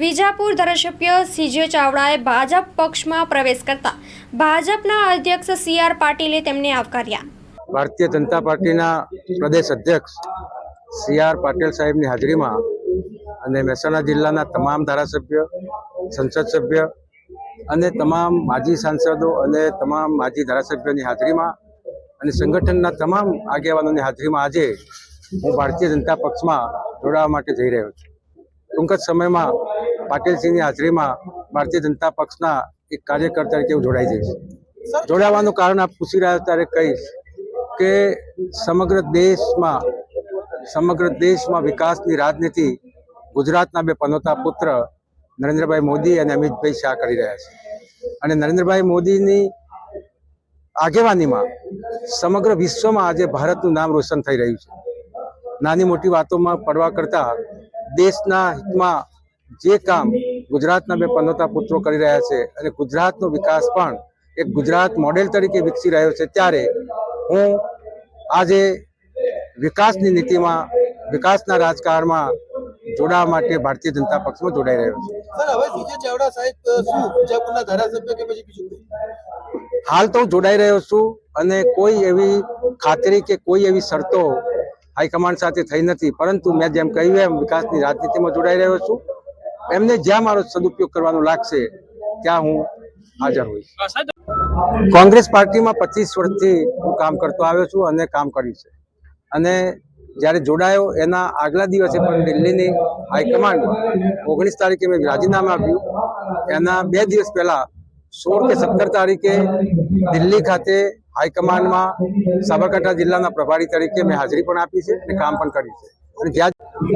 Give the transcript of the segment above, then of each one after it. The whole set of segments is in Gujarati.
વિજાપુર ધારાસભ્ય સીજે ચાવડાએ ભાજપ પક્ષમાં પ્રવેશ કરતા ભાજપના અધ્યક્ષ સી આર પાટીલે તેમને આવકાર્યા. ભારતીય જનતા પાર્ટીના પ્રદેશ અધ્યક્ષ સી આર પાટીલ સાહેબની હાજરીમાં અને મહેસાણા જિલ્લાના તમામ ધારાસભ્ય, સંસદ સભ્ય અને તમામ માજી સાંસદો અને તમામ માજી ધારાસભ્યોની હાજરીમાં અને સંગઠનના તમામ આગેવાનોની હાજરીમાં આજે હું ભારતીય જનતા પક્ષમાં જોડાવા માટે જઈ રહ્યો છું. ટૂંક જ સમયમાં પાટીલસિંહની હાજરીમાં ભારતીય જનતા પક્ષના એક કાર્યકર તરીકે હું જોડાઈ જઈશ. જોડાવાનું કારણ આપ પૂછી રહ્યા ત્યારે કહીશ કે સમગ્ર દેશમાં સમગ્ર દેશમાં વિકાસની રાજનીતિ ગુજરાતના બે પનોતા પુત્ર નરેન્દ્રભાઈ મોદી અને અમિતભાઈ શાહ કરી રહ્યા છે. અને નરેન્દ્રભાઈ મોદીની આગેવાનીમાં સમગ્ર વિશ્વમાં આજે ભારતનું નામ રોશન થઈ રહ્યું છે. નાની મોટી વાતોમાં પડવા કરતાં દેશના હિતમાં જે કામ ગુજરાતના બે પનોતા પુત્રો કરી રહ્યા છે અને ગુજરાતનો વિકાસ પણ એક ગુજરાત મોડેલ તરીકે વિકસી રહ્યો છે ત્યારે હું આજે વિકાસની નીતિમાં વિકાસના રાજકારણમાં જોડાવા માટે ભારતીય જનતા પક્ષમાં જોડાઈ રહ્યો છું. હાલ તો હું જોડાઈ રહ્યો છું અને કોઈ એવી ખાતરી કે કોઈ એવી શરતો હાઈકમાન્ડ સાથે થઈ નથી. પરંતુ મેં જેમ કહ્યું એમ વિકાસની રાજનીતિમાં જોડાઈ રહ્યો છું. એમને જ્યાં મારો સદુપયોગ કરવાનો લાગશે, ત્યાં હું હાજર હોઈશ. કોંગ્રેસ પાર્ટીમાં પચીસ વર્ષથી હું કામ કરતો આવ્યો છું અને કામ કર્યું છે. અને જ્યારે જોડાયો એના આગલા દિવસે પણ દિલ્હીની હાઈકમાન્ડમાં ઓગણીસ તારીખે મેં રાજીનામું આપ્યું. એના બે દિવસ પહેલા સોળ કે સત્તર તારીખે દિલ્હી ખાતે હાઈકમાન્ડમાં સાબરકાંઠા જિલ્લાના પ્રભારી તરીકે મેં હાજરી પણ આપી છે અને કામ પણ કર્યું છે. અને વ્યાજ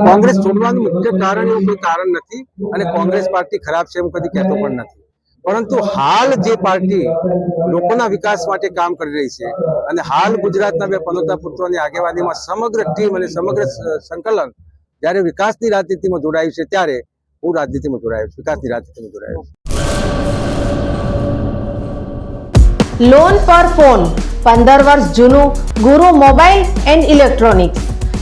કોંગ્રેસ છોડવાનું મુખ્ય કારણ એવું કોઈ કારણ નથી અને કોંગ્રેસ પાર્ટી ખરાબ છે એમ કદી કહેતો પણ નથી. પરંતુ હાલ જે પાર્ટી લોકોના વિકાસ માટે કામ કરી રહી છે અને હાલ ગુજરાતના બે પનોતા પુત્રોની આગેવાનીમાં સમગ્ર ટીમ અને સમગ્ર સંકલન જ્યારે વિકાસની રાજનીતિમાં જોડાયું છે ત્યારે હું રાજનીતિમાં જોડાયો છું, વિકાસની રાજનીતિમાં જોડાયો છું. લોન પર ફોન પંદર વર્ષ જૂનું ગુરુ મોબાઈલ એન્ડ ઇલેક્ટ્રોનિક્સ.